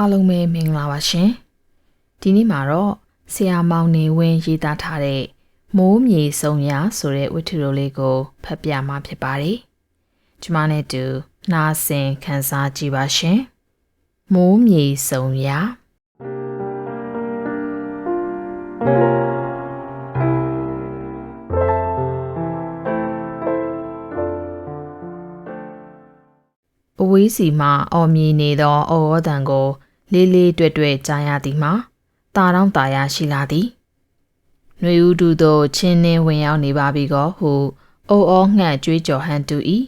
အားလုံးပဲမင်္ဂလာပါရှင်ဒီနေ့မှာတော့ဆရာမောင်နေဝင်းရေးသားထားတဲ့မိုးမြေစုံရဆိုတဲ့ဝတ္ထုတော်လေးကိုဖတ်ပြမှာဖြစ်ပါတယ်ကျွန်မနဲ့တူနားဆင်ခန်းစားကြည့်ပါရှင်မိုးမြေစုံရအဝေးစီမှအော်မြည်နေသောအော်ဩတန်ကို လေးလေးတွေ့တွေ့ကြားရသည်မှာတာတောင်းတာရရှိလာသည်။ຫນွေဦးတူသောချင်းနှင်းဝင်ရောက်နေပါပြီကောဟုအိုအောငှက်ကြွေးကြော်ဟန်တူ၏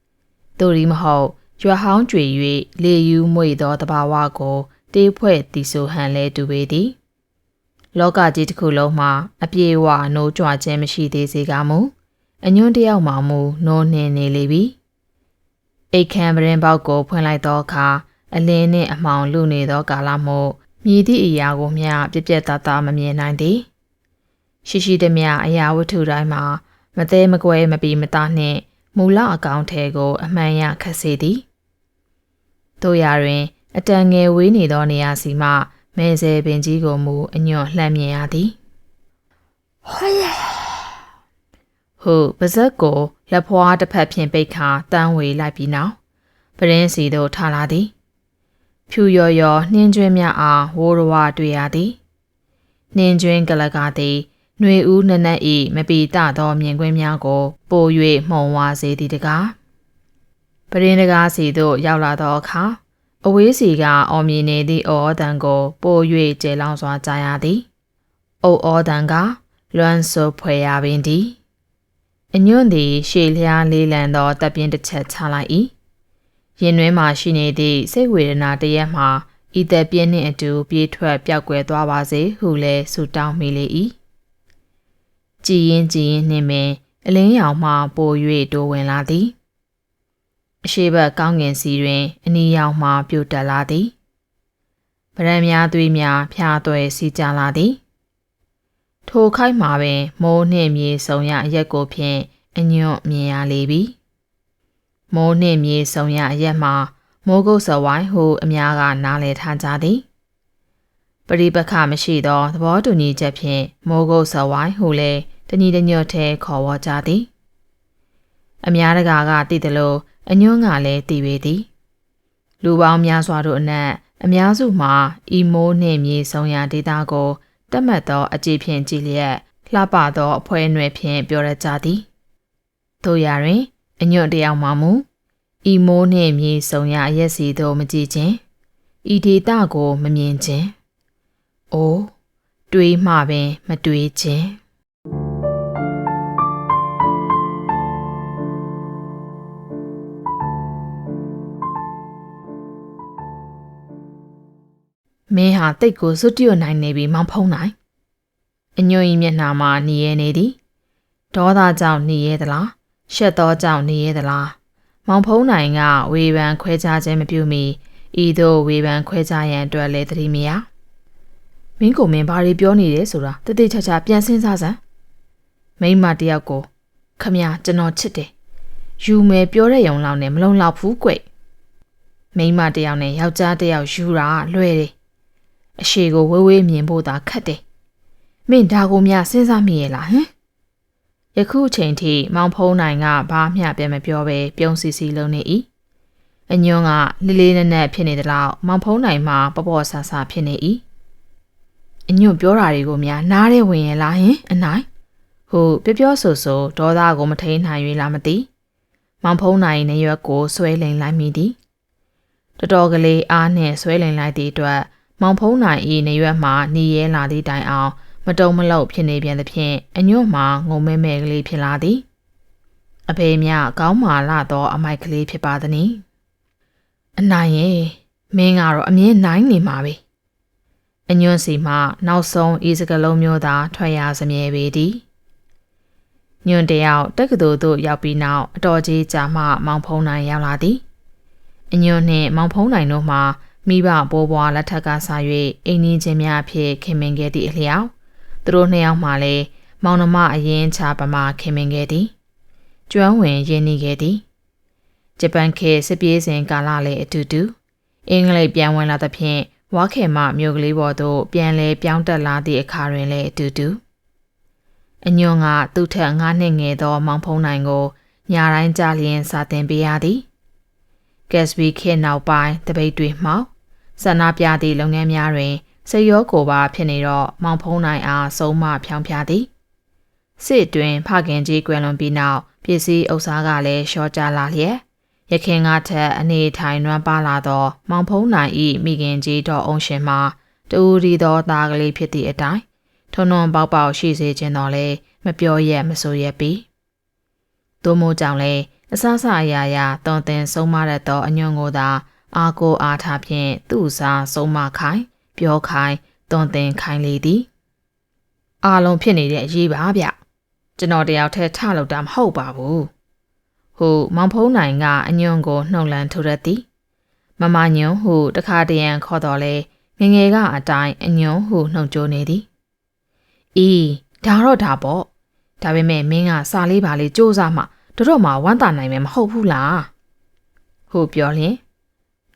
။တို့ရီမဟုတ်ရွာဟောင်းကြွေ၍လေယူမွေသောတဘာဝကိုတေးဖွဲ့တီဆိုဟန်လဲတူပေသည်။လောကကြီးတစ်ခုလုံးမှာအပြေဝနိုးကြွခြင်းမရှိသေးစေကမူအညွန့်တယောက်မှမူနိုးနှင်းနေလေပြီ။အိတ်ခံပရင်ပေါက်ကိုဖွင့်လိုက်သောအခါ အလင်းနှင့်အမှောင်လူနေသောကာလမို့မြည်သည့်အရာကိုမျှပြက်ပြက်သားသားမမြင်နိုင်သည်ရှိရှိသမျှအရာဝတ္ထုတိုင်းမှာမသေးမကွဲမပီမသားနှင့်မူလအကောင့်ထဲကို အမှန်ရခတ်စေသည်တို့ရာတွင် အတန်ငယ်ဝေးနေသောနေရာစီမှမဲဆယ်ပင်ကြီးကိုမူအညွန့်လှမ်းမြင်ရသည်ဟောရဟုပါဇက်ကိုလက်ဖွားတစ်ဖက်ဖြင့်ပိတ်ခါတန်းဝေလိုက်ပြီးနောက်ပရင်းစီသို့ထလာသည် ဖြူရော်ရော်နှင်းကျွင်းများအားဝိုးရဝတွေ့ရသည်နှင်းကျွင်းကလကသည်ຫນွေဦးနနက်ဤမပီတသောမြင်ကွင်းများကို ပို၍မှုံဝါစေသည်တကားပရင်းတကားစီသို့ရောက်လာသောအခါအဝေးစီကအော်မြင်နေသည့်အော်ဩတန်ကို ပို၍ကျေလောင်စွာကြားရသည်အိုဩတန်ကလွမ်းဆိုဖွယ်ရပင်သည်အညွန့်သည်ရှေလျားလေးလံသောတပ်ပြင်းတစ်ချက်ချလိုက်၏ ရင်နှွေးမှာရှိနေသည့်စိတ်ဝေဒနာတရက်မှာဤသက်ပြင်းနှင့်အတူပြေးထွက်ပျောက်ကွယ်သွားပါစေဟုလည်းဆုတောင်းမိလေ၏ကြည်ရင်ကြည်ရင်နှင့်ပင်အလင်းရောင်မှပို၍တိုးဝင်လာသည်အရှိဘက်ကောင်းငင်စီတွင် အနီရောင်မှပြိုတက်လာသည်ဗရန်များသွေးများဖျားသွဲစီကြလာသည်ထိုခိုက်မှာပင်မိုးနှင့်မြေဆုံရအရက်ကိုဖြင့်အညွန့်မြင်ရလေပြီ မိုးနှင့်မြေဆုံရအရက်မှာမိုးကုတ်စဝိုင်းဟုအများကနားလည်ထားကြသည်ပရိပခမရှိသောသဘောတူညီချက်ဖြင့်မိုးကုတ်စဝိုင်းဟုလည်းတညီတညွတ်ထဲခေါ်ဝေါ်ကြသည်အများတကာကသိတယ်လို့အညွန့်ကလည်းသိပေသည်လူပေါင်းများစွာတို့အနက်အများစုမှာဤမိုးနှင့်မြေဆုံရာဒေတာကိုတတ်မှတ်သောအကြည့်ဖြင့်ကြည်လျက်လှပသောအဖွဲအနွယ်ဖြင့်ပြောရကြသည်တို့ရာတွင် အညွန့်တယောက်မှမူဤမိုးနှင့်မြေဆုံရအရက်စီတို့မကြည့်ခြင်းဤဒေတာကိုမမြင်ခြင်းအိုးတွေးမှပင်မတွေးခြင်းမင်းဟာတိတ်ကိုစွတ်တွနိုင်နေပြီမောင်ဖုံးနိုင်အညွန့်ဤမျက်နှာမှာနေရနေသည်ဒေါသကြောင့်နေရသလား ရှက်သောကြောင့်หนีရဲသလားမောင်ဖုံးနိုင်ကဝေဖန်ခွဲခြားခြင်းမပြုမီဤသို့ဝေဖန်ခွဲခြားရန်အတွက်လည်းသတိမရမင်းကိုမင်းဘာတွေပြောနေတယ်ဆိုတာတတိချာချာပြန်စဉ်းစားစမ်းမိမတယောက်ကိုခမရကျွန်တော်ချစ်တယ်ယူမယ်ပြောတဲ့ယုံလောက်နဲ့မလုံလောက်ဘူးကွမိမတယောက်နဲ့ယောက်ျားတယောက်ယူတာလွယ်တယ်အရှိကိုဝေးဝေးမြင်ဖို့သာခက်တယ်မင်းဒါကိုများစဉ်းစားမိရဲ့လားဟမ် ယခုအချိန်ထိမောင်ဖုံးနိုင်ကဘာမျှပြန်မပြောဘဲပြုံးစီစီလုံးနေ၏အညွန့်ကလေးလေးနက်နက်ဖြစ်နေသလောက်မောင်ဖုံးနိုင်မှပပော့ဆာဆာဖြစ်နေ၏အညွန့်ပြောတာတွေကိုများနားရဲဝင်ရလားဟင်အနိုင်ဟုပြောပြောဆိုဆိုဒေါသကိုမထိန်နိုင်၍လားမသိမောင်ဖုံးနိုင်နေရွက်ကိုဆွဲလိန်လိုက်မိသည်တော်တော်ကလေးအားနှင့်ဆွဲလိန်လိုက်သည့်အတွက်မောင်ဖုံးနိုင်၏နေရွက်မှหนีရဲလာသည့်တိုင်အောင် မတုံမလောက်ဖြစ်နေပြန်သဖြင့်အညွန့်မှာငုံမဲမဲကလေးဖြစ်လာသည်အဖေမြကောင်းမာလာသောအမိုက်ကလေးဖြစ်ပါသည်။အနိုင်ရဲ့မင်းကတော့အမြင်နိုင်နေမှာပဲ။အညွန့်စီမှနောက်ဆုံးဤစကလုံးမျိုးသာထွက်ရစမြဲပေသည်။ညွန့်တယောက်တက္ကသိုလ်သို့ရောက်ပြီးနောက်အတော်ကြီးကြာမှမောင်ဖုံးနိုင်ရောက်လာသည်။အညွန့်နှင့်မောင်ဖုံးနိုင်တို့မှမိဘဘိုးဘွားလက်ထက်ကစား၍အိမ်နီးချင်းများအဖြစ်ခင်မင်ခဲ့သည့်အလျောက် သူတို့နှစ်ယောက်မှလည်းမောင်နှမအရင်ချပမာခင်မင်ခဲ့သည်ကျွမ်းဝင်ရင်းနှီးခဲ့သည်ဂျပန်ခေစစ်ပြေးစဉ်ကာလလည်းအတူတူအင်္ဂလိပ်ပြန်ဝင်လာသဖြင့်ဝါခေမမြို့ကလေးပေါ်သို့ပြန်လဲပြောင်းတက်လာသည့်အခါတွင်လည်းအတူတူအညွန့်ကသူ့ထက်ငါးနှစ်ငယ်သောမောင်ဖုံးနိုင်ကိုညာတိုင်းကြလျင်စာတင်ပေးရသည်ကက်စဘီခေတ်နောက်ပိုင်းတပိတ်တွေမှောက်ဆန္ဒပြသည့်လုပ်ငန်းများတွင် စိတ်ရောကိုယ်ပါဖြစ်နေတော့မောင်ဖုံးနိုင်အားဆုံးမဖြောင်းဖြားသည်စစ်တွင်ဖခင်ကြီးကွယ်လွန်ပြီးနောက်ပစ္စည်းဥစ္စာကလည်းရှော့ကြလာလျက်ရခင်ကထက်အနေထိုင်နွမ်းပါလာသော မောင်ဖုံးနိုင်ဤမိခင်ကြီးတော်အောင်ရှင်မှာတူရီသောသားကလေးဖြစ်သည့်အတိုင်းထုံနှွန်ပေါက်ပေါက်ရှိစေခြင်းတော်လဲမပြောရက်မဆိုရက်ပြီသို့မို့ကြောင့်လဲအဆအဆအရာရာတုံတင်ဆုံးမရသောအညွန့်ကိုသာအာကိုအားထားဖြင့်သူ့စားဆုံးမခိုင်း ပြောခိုင်းတုံတင်ခိုင်းလေသည်အားလုံးဖြစ်နေတဲ့အရေးပါဗျကျွန်တော်တယောက်တည်းထလို့တာမဟုတ်ပါဘူးဟုမောင်ဖုံးနိုင်ကအညွန့်ကိုနှုတ်လန်းထိုးရသည်မမညွန့်ဟုတခါတရံခေါ်တော်လဲငငယ်ကအတိုင်းအညွန့်ဟုနှုတ်ကြိုးနေသည်အေးဒါတော့ဒါပေါ့ဒါပေမဲ့မင်းကစာလေးပါလေးစူးစမ်းမှတော်တော်မှဝမ်းသာနိုင်မယ်မဟုတ်ဘူးလားဟုပြောလျင်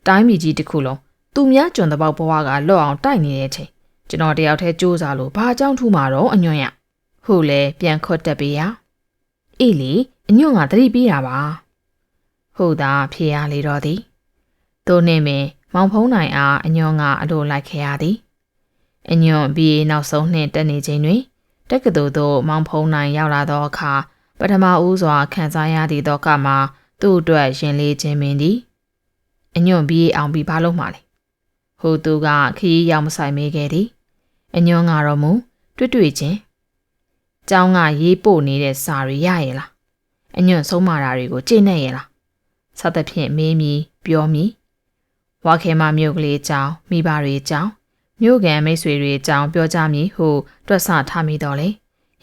တိုင်းပြည်ကြီးတစ်ခုလုံး သူများကျွန်တပေါက်ဘဝကလွတ်အောင်တိုက်နေတဲ့အချိန်ကျွန်တော်တယောက်တည်းစူးစမ်းလို့ဘာအကြောင်းထူမှာတော့အညွန့်ရဟုလဲပြန်ခွတ်တက်ပေးရအေးလေအညွန့်ကသတိပေးတာပါဟုတ်တာဖြေရလေတော့သည်သို့နှင့်ပင်မောင်ဖုံးနိုင်အားအညွန့်ကအလိုလိုက်ခဲ့ရသည်အညွန့်ပြီးနောက်ဆုံးနှင့်တက်နေချိန်တွင်တက္ကသိုလ်သို့မောင်ဖုံးနိုင်ရောက်လာသောအခါပထမဦးစွာခံစားရသည့်သောကမှာသူ့အတွက်ရင်လေးခြင်းပင်သည်အညွန့်ပြီးအောင်ပြီးဘာလို့မှလဲ ဟိုသူကခရီးရောက်မဆိုင်မေးခဲ့သည်အညွန့်ကတော့မူတွေ့တွေ့ချင်းကျောင်းကရေးပို့နေတဲ့စာတွေရရဲ့လားအညွန့်ဆုံးမတာတွေကိုကြိတ်နေရဲ့လားစသဖြင့်မေးမြည်ပြောမြည်ဝါခဲမမြို့ကလေးအကြောင်းမိဘတွေအကြောင်းမြို့ကန်မိတ်ဆွေတွေအကြောင်းပြောကြမည်ဟုတွက်ဆထားမိတော့လေ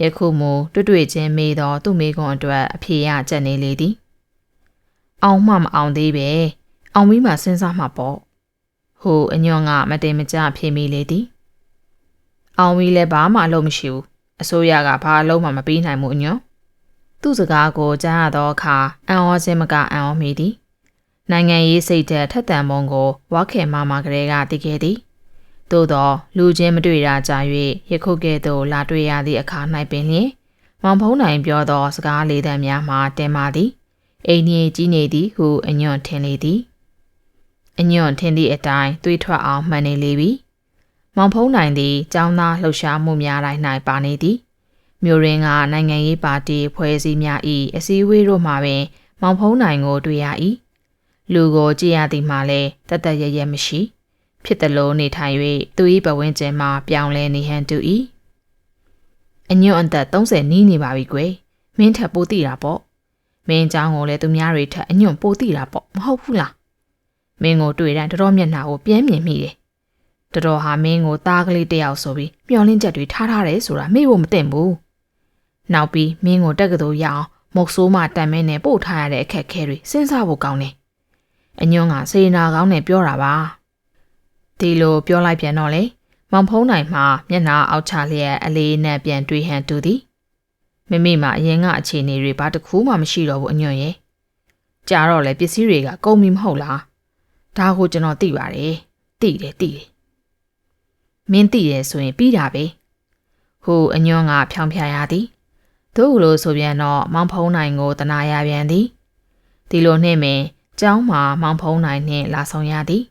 ယခုမူတွေ့တွေ့ချင်းမေးတော့သူ့မိကွန်အတွက်အဖြေရကြက်နေလေသည်အောင်မှမအောင်သေးပဲအောင်ပြီးမှစဉ်းစားမှပေါ့ ဟိုအညွန့်ကမတင်မကြဖြေမိလေသည်အောင်ပြီးလည်းဘာမှအလုပ်မရှိဘူးအစိုးရကဘာအလုပ်မှမပေးနိုင်မှုအညွန့်သူ့စကားကိုကြားရသောအခါအံ့ဩခြင်းမကအံ့ဩမိသည်နိုင်ငံရေးစိတ်ဓာတ်ထက်သန်ပုံကိုဝါခေမမကလေးကသိခဲ့သည်သို့သောလူချင်းမတွေ့တာကြာ၍ယခုကဲ့သို့လာတွေ့ရသည့်အခါ၌ပင်လျှင်မောင်ဖုံးနိုင်ပြောသောစကားလေးသံများမှာတင်ပါသည်အိမ်ကြီးကြီးနေသည်ဟုအညွန့်ထင်လေသည် အညွန့်ထင်သည့်အတိုင်းတွေးထွက်အောင်မှန်နေလေပြီမောင်ဖုံးနိုင်သည်ចောင်းသားလှုပ်ရှားမှုများတိုင်း၌ပါနေသည်မြို့ရင်းကနိုင်ငံရေးပါတီဖွဲ့စည်းများ၏အစည်းအဝေးတို့မှာပင် မောင်ဖုံးနိုင်ကိုတွေ့ရ၏လူကိုကြည့်ရသည်မှာလည်းတသက်ရရမရှိဖြစ်တယ်လို့နေထိုင်၍သူ၏ပဝင်းကျင်မှာပြောင်းလဲနေဟန်တူ၏အညွန့်အသက်30နီးနေပါပြီကွယ်မင်းထက်ပိုသိတာပေါ့မင်းเจ้าကိုလည်းသူများတွေထက်အညွန့်ပိုသိတာပေါ့မဟုတ်ဘူးလား မင်းကိုတွေ့တိုင်းတော်တော်မျက်နှာကိုပြင်းမြင်မိတယ်တော်တော်ဟာမင်းကိုသားကလေးတယောက်ဆိုပြီးမျောလင်းချက်တွေထားထားတယ်ဆိုတာမေ့ဖို့မသင့်ဘူးနောက်ပြီးမင်းကိုတက်ကတူရအောင်မုတ်ဆိုးမှတန်မဲနဲ့ပို့ထားရတဲ့အခက်ခဲတွေစဉ်းစားဖို့ကောင်းတယ်အညွန့်ကစေနာကောင်းနဲ့ပြောတာပါဒီလိုပြောလိုက်ပြန်တော့လေမောင်ဖုံးနိုင်မှမျက်နှာအောက်ချလျက်အလေးနဲ့ပြန်တွေးဟန်တူသည်မိမိမှာအရင်ကအခြေအနေတွေဘာတစ်ခုမှမရှိတော့ဘူးအညွန့်ရဲ့ကြာတော့လေပစ္စည်းတွေကကုန်ပြီမဟုတ်လား ဒါကိုကျွန်တော်သိပါတယ်သိတယ်သိတယ်မင်းသိတယ်ဆိုရင်ပြီးတာပဲဟိုအညွန့်ကဖြောင်းဖြားရသည်တို့လိုဆိုပြန်တော့မောင်ဖုံးနိုင်ကိုတနာရပြန်သည်ဒီလိုနှင့်ပင်ကျောင်းမှာမောင်ဖုံးနိုင်နှင့်လာဆောင်ရသည်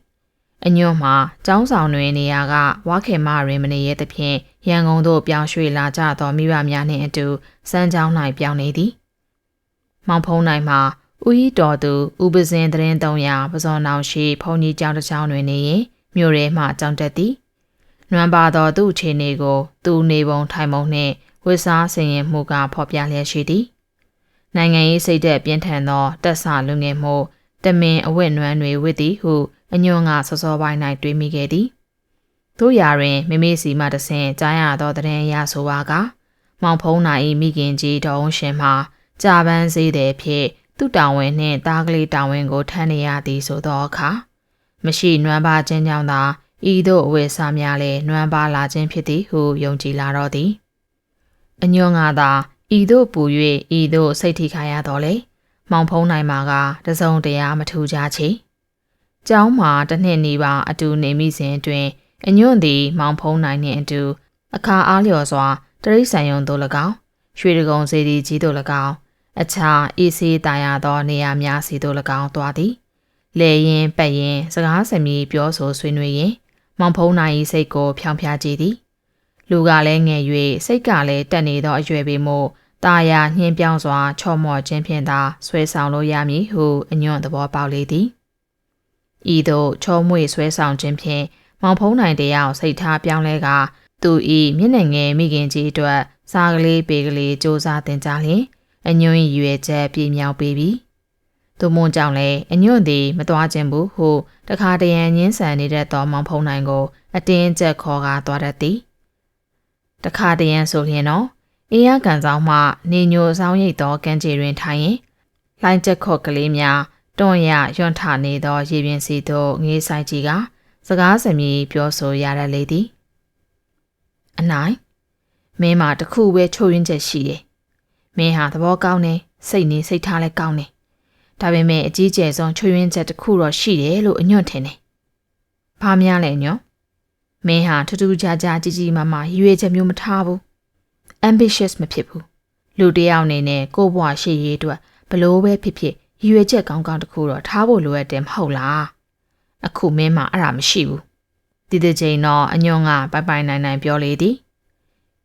အညွန့်မှာကျောင်းဆောင်တွင်နေရာကဝါခေမတွင်မနေရသဖြင့်ရန်ကုန်သို့ပြောင်းရွှေ့လာကြသောမိဘများနှင့်အတူစမ်းကျောင်း၌ပြောင်းနေသည်မောင်ဖုံးနိုင်မှာ ဦးဤတော်သူဥပဇင်သတင်း300ပဇွန်အောင်ရှိဖုန်ကြီးကျောင်းတစ်ကျောင်းတွင်နေရင်မြို့ထဲမှကျောင်းတက်သည်နွမ်းပါသောသူ့အခြေအနေကို သူနေပုံထိုင်ပုံနှင့်ဝစ်စားဆင်ရင်မှုကဖော်ပြလျက်ရှိသည်နိုင်ငံရေးစိတ်သက်ပြင်းထန်သောတက်ဆလူငယ်မှုတမင်အဝတ်နွမ်းတွေဝစ်သည်ဟုအညွန့်ကစောစောပိုင်း၌တွေးမိခဲ့သည်တို့ရာတွင်မိမိစီမှတဆင်ကြားရသောတရင်ရဆိုပါက မောင်ဖုံးနိုင်မိခင်ကြီးတော်အောင်ရှင်မှာကြာပန်းစေးတဲ့ဖြစ် သူ့တောင်ဝင်နှင့်တားကလေးတောင်ဝင်ကိုထမ်းနေရသည်ဆိုသောအခါမရှိနွမ်းပါခြင်းကြောင့်သာဤသို့အဝယ်စားများလဲနွမ်းပါလာခြင်းဖြစ်သည်ဟုယုံကြည်လာတော့သည်အညွန့်ကသာဤသို့ပူ၍ဤသို့စိတ်ထိခိုက်ရတော့လေမောင်ဖုံးနိုင်မှာကတစုံတရာမထူကြချေ။ကျောင်းမှာတစ်နှစ်နေပါအတူနေမိစဉ်အတွင်းအညွန့်သည် မောင်ဖုံးနိုင်နှင့်အတူအခါအားလျော်စွာတရိษံယုံသို့၎င်းရွှေတကုံစေတီကြီးသို့၎င်း အခြားအေးဆေးတာယာသောနေရာများစီသို့၎င်းသွားသည်လေရင်ပတ်ရင် စကားစမြည်ပြောဆိုဆွေးနွေးရင်မောင်ဖုံးနိုင်၏စိတ်ကိုဖြောင်ဖျားကြည့်သည်လူကလည်းငယ်၍စိတ်ကလည်းတက်နေသောအရွယ်ပေမို့တာယာနှင်းပြောင်းစွာ ချော့မော့ခြင်းဖြင့်သာဆွဲဆောင်လို့ရမည်ဟုအညွန့်သဘောပေါက်လေသည်ဤသို့ချောမွေဆွဲဆောင်ခြင်းဖြင့်မောင်ဖုံးနိုင်တယောက်စိတ်ထားပြောင်းလဲကသူဤမျက်နှာငယ်မိခင်ကြီးအတွက်စားကလေးပေကလေးစူးစမ်းတင်ကြလျင် အညွန့်၏ရွယ်ချက်ပြည့်မြောက်ပေပြီ။သူမွန်ကြောင့်လည်းအညွန့်သည်မသွားခြင်းဘူးဟုတခါတရံညင်းဆန်နေတဲ့သောမောင်ဖုံးနိုင်ကို အတင်းကျပ်ခေါ်ကားသွားတတ်သည်။တခါတရံဆိုလျင်တော့အေးရကန်ဆောင်မှနေညိုဆောင်ရိပ်သောကမ်းခြေတွင်ထိုင်ရင်လိုင်းချက်ခေါ့ကလေးများတွန့်ရရွံ့ထနေသောရေပြင်စီသို့ငေးဆိုင်ကြီးကစကားစမြည်ပြောဆိုရတတ်လေသည်အနိုင်မင်းမှာတခုပဲချိုးရင်းချက်ရှိတယ် မင်းဟာသဘောကောင်းတယ်စိတ်နေစိတ်ထားလည်းကောင်းတယ်ဒါပေမဲ့အကြီးကျယ်ဆုံးချိုးရင်းချက်တစ်ခုတော့ရှိတယ်လို့အညွန့်ထင်တယ်ဘာများလဲညွန့်မင်းဟာထူးထူးခြားခြားကြီးကြီးမားမားရွေချက်မျိုးမထားဘူး ambitious မဖြစ်ဘူးလူတယောက်အနေနဲ့ကိုယ့်ဘဝရှိရေးအတွက်ဘလို့ပဲဖြစ်ဖြစ်ရည်ရွယ်ချက်ကောင်းကောင်းတစ်ခုတော့ထားဖို့လိုအပ်တယ်မဟုတ်လားအခုမင်းမှာအဲ့ဒါမရှိဘူးတည်တည်ချိန်တော့အညွန့်ကပိုင်ပိုင်နိုင်နိုင်ပြောလေသည်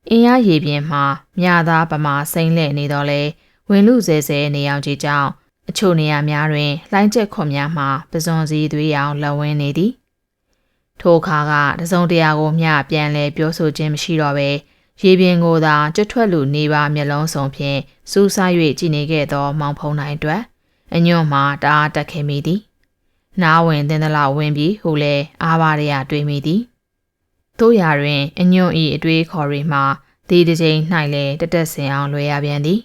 အင်းရရေပြင်မှာမြာသားပမာစိမ့်လဲနေတော့လေဝင်လူစဲစဲနေအောင်ကြီးကြောင့်အချို့နေရာများတွင်လှိုင်းချက်ခွန်များမှာပဇွန်စည်းသွေးရောင်လက်ဝင်းနေသည်ထိုအခါကတစုံတရာကိုမျှပြန်လဲပြောဆိုခြင်းမရှိတော့ပဲရေပြင်ကိုသာကျွတ်ထွက်လူနေပါမျက်လုံးစုံဖြင့်စူးစား၍ကြည်နေခဲ့သောမောင်ဖုံးနိုင်အတွက်အညွန့်မှာတအားတက်ခဲ့မိသည်နားဝင်တင်သလောက်ဝင်ပြီးဟိုလဲအားပါရရတွေးမိသည် တို့ရာတွင်အညွန့်ဤအတွေးခေါ်ရီမှာဒီတစ်ချိန်၌လဲတတက်စင်အောင်လွှဲရပြန်သည်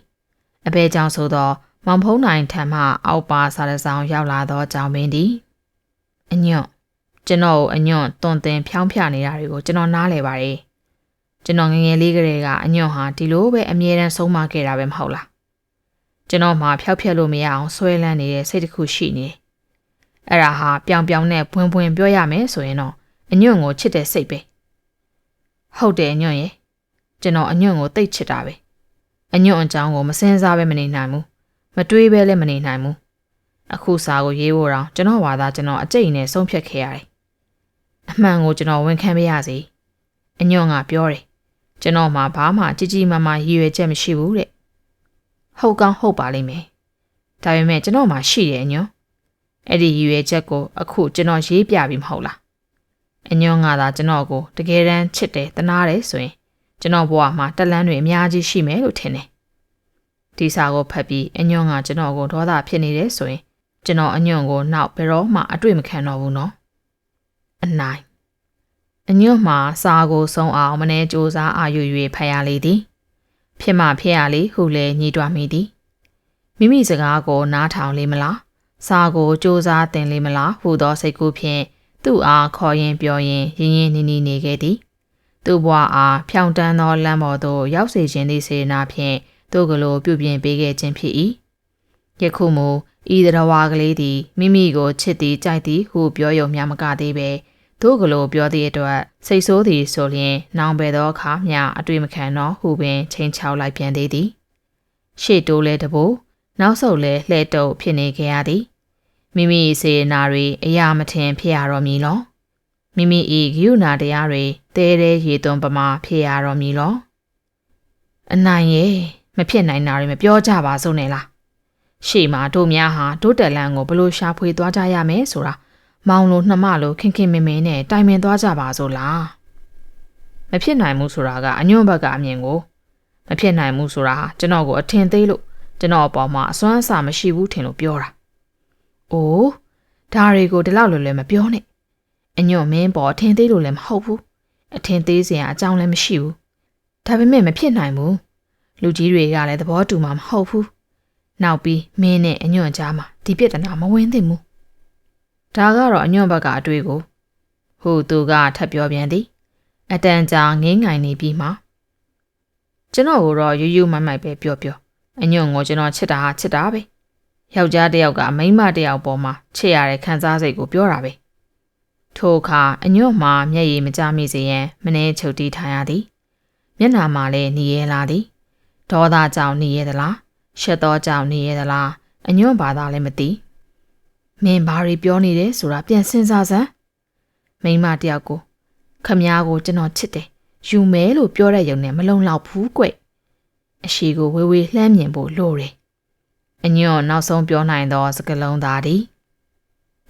အဘဲကြောင့်ဆိုသောမောင်ဖုံးနိုင်ထံမှအောက်ပါစားတဲ့ဆောင်ရောက်လာသောကြောင်ပင်သည်အညွန့်ကျွန်တော်အညွန့်တွန်တင်ဖြောင်းဖြနေတာတွေကိုကျွန်တော်နားလဲပါတယ်ကျွန်တော်ငငယ်လေးကလေးကအညွန့်ဟာဒီလိုပဲအမြဲတမ်းဆုံးမခဲ့တာပဲမဟုတ်လားကျွန်တော်မှဖျောက်ဖျက်လို့မရအောင်ဆွဲလန်းနေတဲ့စိတ်တစ်ခုရှိနေတယ်အဲ့ဒါဟာပြောင်ပြောင်နဲ့ဘွင်ဘွင်ပြောရမယ်ဆိုရင်တော့အညွန့်ကိုချစ်တဲ့စိတ်ပဲ ဟုတ်တယ်အညွန့်ရဲ့ကျွန်တော်အညွန့်ကိုတိတ်ချစ်တာပဲအညွန့်အကြောင်းကိုမစင်စားပဲမနေနိုင်ဘူးမတွေးပဲလည်းမနေနိုင်ဘူးအခုစာကိုရေးဖို့တော့ကျွန်တော်ဝါသားကျွန်တော်အကျိတ်နဲ့ဆုံးဖြတ်ခဲ့ရတယ်အမှန်ကိုကျွန်တော်ဝန်ခံပေးရစီအညွန့်ကပြောတယ်ကျွန်တော်မှဘာမှကြီးကြီးမားမားရည်ရွယ်ချက်မရှိဘူးတဲ့ဟုတ်ကောင်းဟုတ်ပါလိမ့်မယ်ဒါပေမဲ့ကျွန်တော်မှရှိတယ်အညွန့်အဲ့ဒီရည်ရွယ်ချက်ကိုအခုကျွန်တော်ရေးပြပြီမဟုတ်လား အညွန့်ကသာကျွန်တော်ကိုတကယ်တမ်းချစ်တယ်တနာတယ်ဆိုရင်ကျွန်တော်ဘဝမှာတက်လန်းတွေအများကြီးရှိမယ်လို့ထင်တယ်ဒီစာကိုဖတ်ပြီးအညွန့်ကကျွန်တော်ကိုဒေါသဖြစ်နေတယ်ဆိုရင်ကျွန်တော်အညွန့်ကိုနောက်ဘယ်တော့မှအတွေ့မခံတော့ဘူးနော်အနိုင်အညွန့်မှာစာကိုဆုံးအောင်မနေစူးစားအာယူ၍ဖတ်ရလေသည်ဖြစ်မှဖြစ်ရလေဟုလည်းညှိတွားမိသည်မိမိစကားကိုနားထောင်လေမလားစာကိုစူးစားတင်လေမလားဟူသောစိတ်ကူးဖြင့် သူ့အားခေါ်ရင်ပြောရင်ရင်းရင်းနှီးနှီးနေခဲ့သည်သူ့ဘဝအားဖြောင်တန်းသောလမ်းပေါ်သို့ရောက်စေခြင်းသည့်စေနာဖြင့်သူ့ကလေးပြုပြင်ပေးခဲ့ခြင်းဖြစ်၏ယခုမူဤတရဝါကလေးသည်မိမိကိုချစ်သည်ကြိုက်သည်ဟုပြောရုံမျှမကသေးပဲသူ့ကလေးပြောသည့်အတွက်စိတ်ဆိုးသည်ဆိုလျင်နောင်ပဲသောအခါမျှအတွေ့မခံတော့ဟုပင်ချိန်ချောက်လိုက်ပြန်သေးသည်ရှေ့တိုးလဲတပိုးနောက်ဆုတ်လဲလှဲ့တုပ်ဖြစ်နေခဲ့ရသည် မိမိစေနာတွေအရာမထင်ဖြစ်ရတော့မည်လောမိမိဤဂယုဏတရားတွေတဲတဲရေသွန်းပမာဖြစ်ရတော့မည်လောအနိုင်ရဲ့မဖြစ်နိုင်တာတွေမပြောကြပါစို့နဲ့လားရှေ့မှာတို့များဟာတို့တက်လန်းကိုဘလို့ရှာဖွေသွားကြရမယ်ဆိုတာမောင်လိုနှမလိုခင်ခင်မင်မင်နဲ့တိုင်ပင်သွားကြပါစို့လားမဖြစ်နိုင်ဘူးဆိုတာကအညွန့်ဘက်ကအမြင်ကိုမဖြစ်နိုင်ဘူးဆိုတာဟာကျွန်တော်ကိုအထင်သေးလို့ကျွန်တော်အပေါ်မှာအစွမ်းအစမရှိဘူးထင်လို့ပြောတာ။ အိုးဒါတွေကိုဒီလောက်လွယ်လွယ်မပြောနဲ့။အညွန့်မင်းပေါ်အထင်သေးလို့လည်းမဟုတ်ဘူး။အထင်သေးစရာအကြောင်းလည်းမရှိဘူး။ဒါပေမဲ့မဖြစ်နိုင်ဘူး။လူကြီးတွေကလည်းသဘောတူမှာမဟုတ်ဘူး။နောက်ပြီးမင်းနဲ့အညွန့်ကြားမှာဒီပြဿနာမဝင်သင့်ဘူး။ဒါကတော့အညွန့်ဘက်ကအတွေ့ကိုဟိုသူကထပ်ပြောပြန်သည်။အတန်ကြာငင်းငိုင်နေပြီးမှကျွန်တော်ကိုတော့ယူယူမိုက်မိုက်ပဲပြောပြောအညွန့်ကိုကျွန်တော်ချစ်တာဟာချစ်တာပဲ ယောက်ျားတစ်ယောက်ကမိန်းမတစ်ယောက်ပေါ်မှာချစ်ရတဲ့ခံစားစိတ်ကိုပြောတာပဲထိုအခါအညွတ်မှာမျက်ရည်မကျမိစေရန်မနှဲချုပ်တီးထားရသည်မျက်နာမှာလည်းနေရလာသည်ဒေါသကြောင့်နေရသလားရှက်သောကြောင့်နေရသလားအညွန့်ဘာသာလည်းမသိမင်းဘာတွေပြောနေတယ်ဆိုတာပြန်စဉ်းစားစမ်းမိန်းမတယောက်ကိုခမ ्या ကိုကျွန်တော်ချစ်တယ်ယူမဲလို့ပြောတဲ့ယုံနဲ့မလုံလောက်ဘူးကွအရှိကိုဝေးဝေးလှမ်းမြင်ဖို့လိုတယ် အညွန့်နောက်ဆုံးပြောနိုင်သောစကားလုံးသားသည်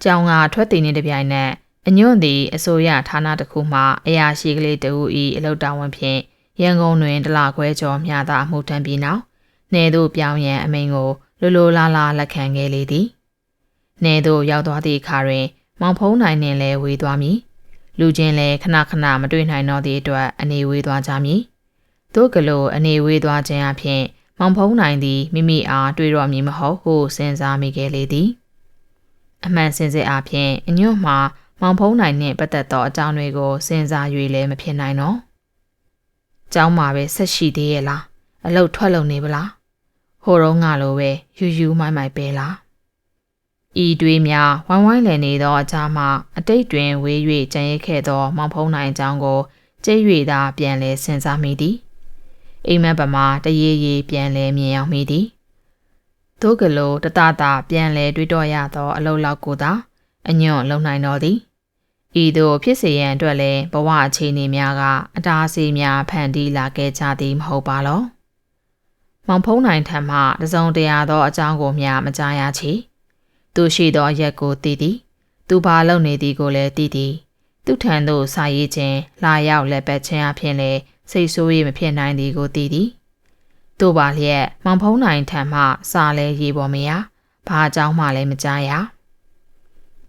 ကြောင်ကထွက်တည်နေတဲ့ပြိုင်နက်အညွန့်သည်အစိုးရဌာနတစ်ခုမှအရာရှိကလေးတဦး၏အလုပ်တာဝန်ဖြင့်ရန်ကုန်တွင်တလခွဲကျော်မြသာမှုထမ်းပြီးနောက်နေသို့ပြောင်းရန်အမိန်ကိုလိုလိုလားလားလက်ခံခဲ့လေသည်နေသို့ရောက်သွားသည့်အခါတွင် မောင်ဖုံးနိုင်နှင့်လည်းဝေးသွားမည်လူချင်းလည်းခဏခဏမတွေ့နိုင်တော့သည့်အတွက်အနေဝေးသွားကြမည်သို့ကလေးအနေဝေးသွားခြင်းအပြင် မောင်ဖုံးနိုင်သည်မိမိအားတွေ့တော့မည်မဟုတ်ဟုစဉ်းစားမိခဲ့လေသည်အမှန်စင်စစ်အားဖြင့်အညွန့်မှာမောင်ဖုံးနိုင်နှင့်ပတ်သက်သောအကြောင်းတွေကိုစဉ်းစား၍လည်းမဖြစ်နိုင်တော့။ကျောင်းမှာပဲဆက်ရှိသေးရဲ့လား။အလုတ်ထွက်လုံနေပလား။ဟိုတော့ငါလိုပဲယူယူမိုင်းမိုင်းပဲလား။ဤတွေးများဝိုင်းဝိုင်းလည်နေသောအကြားမှအတိတ်တွင်ဝေး၍ကြံရစ်ခဲ့သောမောင်ဖုံးနိုင်ကြောင်းကိုကြိတ်၍သာပြန်လဲစဉ်းစားမိသည်။ အိမ်မက်ပမာတရေရေပြန်လဲမြင်အောင်မိသည်။သို့ကလေးတတတာပြန်လဲတွေးတော့ရသောအလုတ်လောက်ကိုသာအညွန့်လုံနိုင်တော်သည်ဤသို့ဖြစ်စေရန်အတွက်လည်းဘဝအခြေအနေများကအတားအဆီးများဖန်တီးလာခဲ့ကြသည်မဟုတ်ပါလောမောင်ဖုံးနိုင်ထံမှတစုံတရာသောအကြောင်းကိုမျှမကြားရချေသူရှိသောရက်ကိုသိသည်သူဘာလုပ်နေသည်ကိုလည်းသိသည်သူထံသို့စာရေးခြင်းလာရောက်လက်ပတ်ခြင်းအဖြစ်လည်း စိတ်ဆိုးရမဖြစ်နိုင်သည်ကိုသိသည်တို့ပါလျက်မောင်ဖုံးနိုင်ထံမှစာလဲရေးပေါ်မရဘာအကြောင်းမှလည်းမကြားရ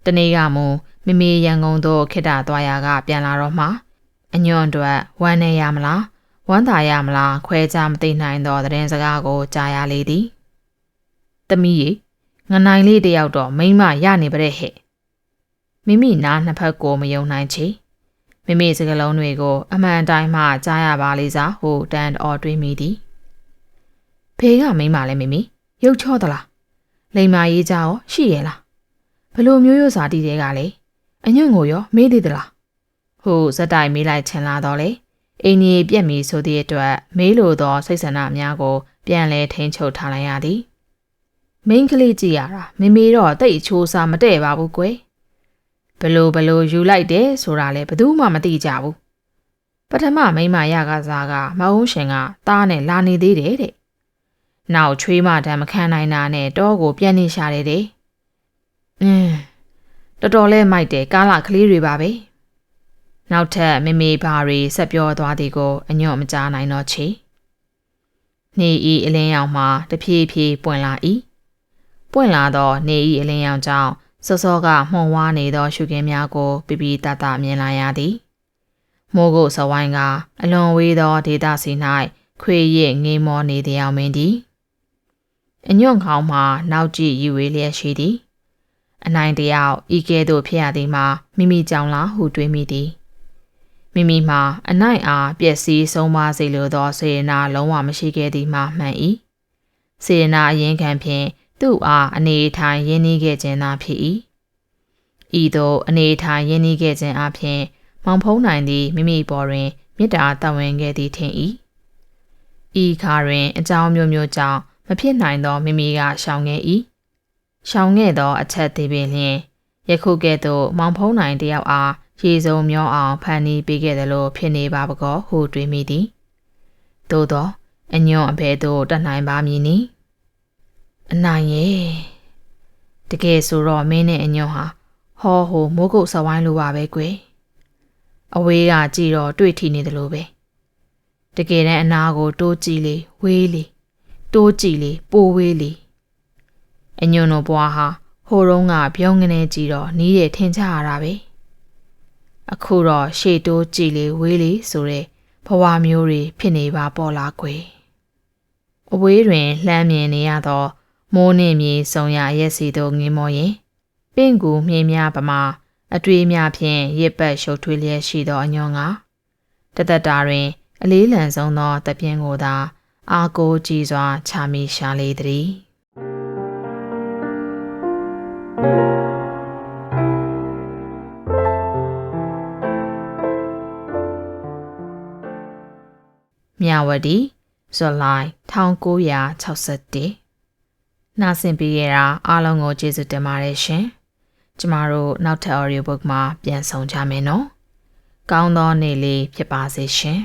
တနေ့ကမူမိမိရန်ကုန်သို့ခိတ္တသွားရာကပြန်လာတော့မှအညွန့်အတွက်ဝမ်းနေရမလားဝမ်းသာရမလားခွဲခြားမသိနိုင်သောသတင်းစကားကိုကြားရလေသည်။တမီးရေငနိုင်လေးတယောက်တော့မိမရနေပါတဲ့ဟဲ့။မိမိနားနှစ်ဖက်ကိုမယုံနိုင်ချေ မိမိစကလုံးတွေကို အမှန်တိုင်းမှကြားရပါလိမ့်စားဟုတန်အော်တွေးမိသည်။ဖေးကမိမလဲမိမိရုပ်ချော့သလား။လိမ္မာရေးကြရောရှိရဲ့လား။ဘလို့မျိုးရိုးစာတီတွေကလေ။အညွန့်ကိုရောမေးသေးသလားဟုဇက်တိုင်မေးလိုက်ချင်လာတော့လေအိမ်ကြီးပြက်မီဆိုသည့်အတွက်မေးလိုသောစိတ်ဆန္ဒများကို ပြန်လဲထိန်ချုပ်ထားလိုက်ရသည်မိန်းကလေးကြည့်ရတာမမေတော့တိတ်အချိုးစားမတည့်ပါဘူးကွယ် ဘလို့ဘလို့ယူလိုက်တယ်ဆိုတာလည်းဘယ်သူမှမသိကြဘူးပထမမိန်းမရကစားကမအုံးရှင်ကသားနဲ့လာနေသေးတယ်တဲ့နောက်ချွေးမတမ်းမခံနိုင်တာနဲ့တောကိုပြန်နေရှာတယ်တဲ့အင်းတော်တော်လေးမိုက်တယ်ကားလာကလေးတွေပါပဲနောက်ထပ်မေမေဘာတွေဆက်ပြောသွားသည်ကိုအညွန့်မကြားနိုင်တော့ချေနေဤအလင်းရောင်မှာတဖြည်းဖြည်းပွင့်လာ၏ပွင့်လာသောနေဤအလင်းရောင်ကြောင့် စောစောကမှုံဝါနေသော ရှုခင်းများကိုပြပြတတမြင်လာရသည်မိုးကုတ်စဝိုင်းကအလွန်ဝေးသောဒေသစီ၌ခွေရစ်ငေးမောနေသည်အောင်မင်းသည်အညွန့်ခေါင်းမှာနောက်ကြည့်ယူဝေးလျက်ရှိသည်အနိုင်တယောက်ဤကဲ့သို့ဖြစ်ရသည်မှာမိမိကြောင့်လားဟုတွေးမိသည်မိမိမှာအနိုင်အားပျက်စီးဆုံးပါစေလိုသောစေရနာလုံးဝမရှိခဲ့သည်မှာမှန်၏စေရနာအရင်ခံဖြင့် သူ့အားအနေထိုင်ရင်းနှီးခဲ့ခြင်းသာဖြစ်၏ဤသို့အနေထိုင်ရင်းနှီးခဲ့ခြင်းအပြင်မောင်ဖုံးနိုင်သည်မိမိပေါ်တွင်မေတ္တာတဝင်ခဲ့သည်ထင်၏ဤခါတွင်အကြောင်းမျိုးမျိုးကြောင့်မဖြစ်နိုင်သောမိမိကရှောင်ခဲ့၏ရှောင်ခဲ့သောအချက်သေးပင်လျင်ယခုကဲ့သို့မောင်ဖုံးနိုင်တယောက်အားရေစုံမျောအောင်ဖန်တီးပေးခဲ့တယ်လို့ဖြစ်နေပါပကောဟုတွေးမိသည်သို့သောအညွန့်အဘဲသို့တတ်နိုင်ပါမည်နီ အနိုင်ရဲ့တကယ်ဆိုတော့မင်းနဲ့အညွန့်ဟာဟောဟိုမိုးကုတ်စဝိုင်းလိုပါပဲကွယ်အဝေးကကြည့်တော့တွေ့ထီနေတယ်လို့ပဲတကယ်တမ်းအနာကို တိုးကြည့်လေဝေးလေတိုးကြည့်လေပိုဝေးလေအညွန့်တို့ဘွားဟာဟိုတုန်းကပြုံးငနေကြည့်တော့နီးရထင်ကြရတာပဲအခုတော့ရှေ့တိုးကြည်လေဝေးလေဆိုတဲ့ဘဝမျိုးတွေဖြစ်နေပါပေါ်လာကွယ်အဝေးတွင်လှမ်းမြင်နေရသော မိုးနှင့်မြေဆုံရရက်စီတို့ငင်းမောရင်ပင့်ကူမြင်းများပမာအတွေးများဖြင့်ရစ်ပတ်ရှုပ်ထွေးလျက်ရှိသောအညွန်ကတသက်တာတွင် အလေးလံဆုံးသောတပြင်းကိုသာ အာကိုကြည်စွာချာမီရှာလေသည်မြဝတီဇူလိုင်1961 နာဆင်ပေးရတာအားလုံးကိုကျေးဇူးတင်ပါတယ်ရှင်ကျမတို့နောက်ထပ် audio book မှာပြန်ဆောင်ကြမယ်နော်ကောင်းသောနေ့လေးဖြစ်ပါစေရှင်